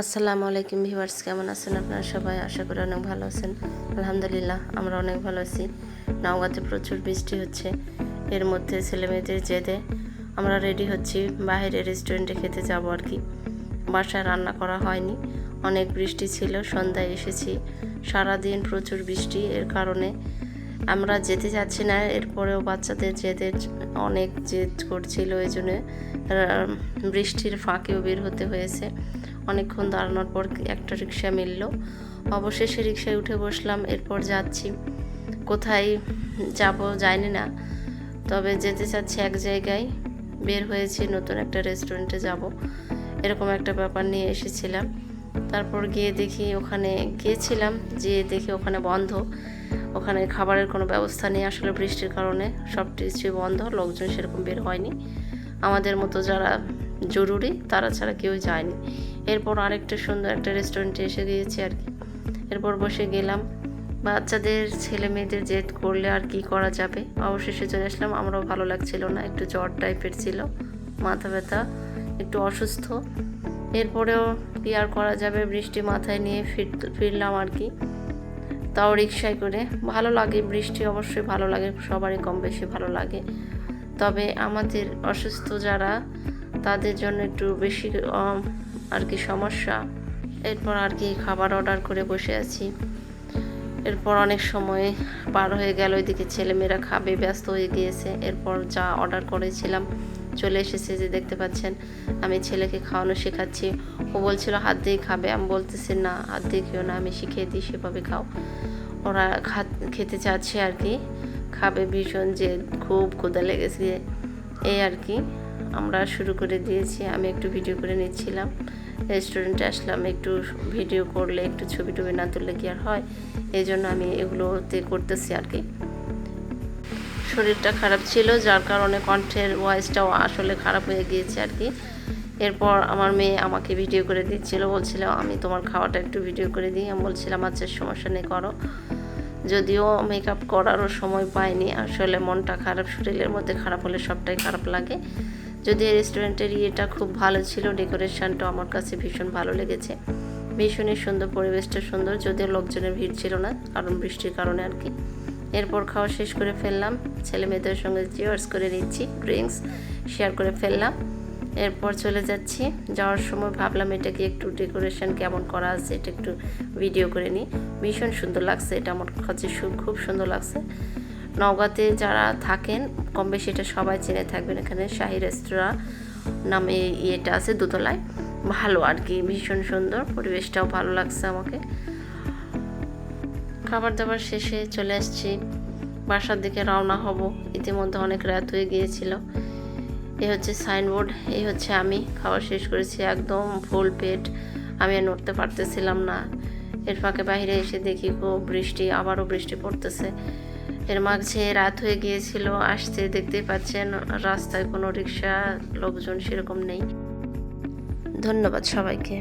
আসসালামু আলাইকুম ভিভার্স কেমন আছেন আপনারা সবাই? আশা করি অনেক ভালো আছেন। আলহামদুলিল্লাহ, আমরা অনেক ভালো আছি। নওগাঁতে প্রচুর বৃষ্টি হচ্ছে। এর মধ্যে ছেলে মেয়েদের যেতে আমরা রেডি হচ্ছি বাইরে রেস্টুরেন্টে খেতে যাব আর কি। বাসায় রান্না করা হয়নি। অনেক বৃষ্টি ছিল, সন্ধ্যায় এসেছি। সারাদিন প্রচুর বৃষ্টি, এর কারণে আমরা যেতে যাচ্ছি না। এরপরেও বাচ্চাদের যেতে অনেক জেদ করছিল এই জন্য বৃষ্টির ফাঁকেও বের হতে হয়েছে। অনেকক্ষণ দাঁড়ানোর পর একটা রিক্সা মিলল। অবশেষে রিক্সায় উঠে বসলাম, এরপর যাচ্ছি। কোথায় যাব জানি না, তবে যেতে চাচ্ছি এক জায়গায়। বের হয়েছি, নতুন একটা রেস্টুরেন্টে যাব। এরকম একটা ব্যাপার নিয়ে এসেছিলাম। তারপর গিয়ে দেখি ওখানে গিয়েছিলাম, যেয়ে দেখি ওখানে বন্ধ। ওখানে খাবারের কোনো ব্যবস্থা নেই আসলে বৃষ্টির কারণে, সব কিছুই বন্ধ, লোকজন সেরকম বের হয়নি। আমাদের মতো যারা জরুরি, তারা ছাড়া কেউ যায়নি। এরপর আরেকটা সুন্দর একটা রেস্টুরেন্টে এসে গিয়েছি আর কি। এরপর বসে গেলাম। বাচ্চাদের, ছেলে মেয়েদের জেদ করলে আর কি করা যাবে? অবশেষে চলে আসলাম। আমারও ভালো লাগছিল না, একটু জ্বর টাইপের ছিল, মাথা ব্যথা, একটু অসুস্থ। এরপরেও কি আর করা যাবে? বৃষ্টি মাথায় নিয়ে ফির, ফিরলাম আর কি। তাও রিক্সায় করে। ভালো লাগে, বৃষ্টি অবশ্যই ভালো লাগে, সবারই কম বেশি ভালো লাগে। তবে আমাদের অসুস্থ যারা, তাদের জন্য একটু বেশি আর কি সমস্যা। এরপর আর কি খাবার অর্ডার করে বসে আছি। এরপর অনেক সময় পার হয়ে গেল, ওইদিকে ছেলেমেয়েরা খাবে, ব্যস্ত হয়ে গিয়েছে। এরপর যা অর্ডার করেছিলাম, চলে এসেছে যে দেখতে পাচ্ছেন, আমি ছেলেকে খাওয়ানো শেখাচ্ছি। ও বলছিল, হাত দিয়ে খাবে। আমি বলতেছি, না, হাত দিয়ে খেও না, আমি শিখিয়ে দিই, সেভাবে খাও। ওরা খেতে চাচ্ছে আর কি। খাবে ভীষণ যে খুব ক্ষুদা লেগেছে। এই আর কি। আমরা শুরু করে দিয়েছি, আমি একটু ভিডিও করে নিচ্ছিলাম। রেস্টুরেন্টে আসলাম, একটু ভিডিও করলে, একটু ছবি টবি না তুললে কি আর হয়? এই জন্য আমি এগুলোতে করতেছি আর কি। শরীরটা খারাপ ছিল, যার কারণে কণ্ঠের ভয়েসটাও আসলে খারাপ হয়ে গিয়েছে আর কি। এরপর আমার মেয়ে আমাকে ভিডিও করে দিচ্ছিল, বলছিল, আমি তোমার খাওয়াটা একটু ভিডিও করে দিই। আমি বলছিলাম আচ্ছা সমস্যা নেই, করো। যদিও মেকআপ করারও সময় পাইনি, আসলে মনটা খারাপ, শরীরের মধ্যে খারাপ হলে সবটাই খারাপ লাগে। যদি রেস্টুরেন্টের ইয়েটা খুব ভালো ছিল ডেকোরেশনটা আমার কাছে ভীষণ ভালো লেগেছে। ভীষণই সুন্দর, পরিবেশটা সুন্দর, যদিও লোকজনের ভিড় ছিল না, কারণ বৃষ্টির কারণে আর কি। এরপর খাওয়া শেষ করে ফেললাম, ছেলে মেয়েদের সঙ্গে চিয়ার্স করে নিচ্ছি ড্রিঙ্কস শেয়ার করে ফেললাম। এরপর চলে যাচ্ছি, যাওয়ার সময় ভাবলাম এটাকে একটু ডেকোরেশন কেমন করা আছে, এটা একটু ভিডিও করে নিই। ভীষণ সুন্দর লাগছে, এটা আমার কাছে খুব সুন্দর লাগছে। নওগাঁতে যারা থাকেন, কম বেশি এটা সবাই চেনে থাকবেন। এখানে শাহি রেস্তোরাঁ নামে ইয়েটা আছে, দোতলায়। ভালো আর কি, ভীষণ সুন্দর, পরিবেশটাও ভালো লাগছে আমাকে। খাবার দাবার শেষে চলে আসছি, বাসার দিকে রওনা হব। ইতিমধ্যে অনেক রাত হয়ে গিয়েছিল। এই হচ্ছে সাইনবোর্ড এই হচ্ছে আমি। খাওয়া শেষ করেছি একদম ফুল পেট। আমি আর নড়তে পারতেছিলাম না। এর ফাঁকে বাইরে এসে দেখি খুব বৃষ্টি, আবারও বৃষ্টি পড়তেছে। এর মাঝে রাত হয়ে গিয়েছিল আসতে দেখতে পাচ্ছেন, রাস্তায় কোনো রিক্সা, লোকজন সেরকম নেই। ধন্যবাদ সবাইকে।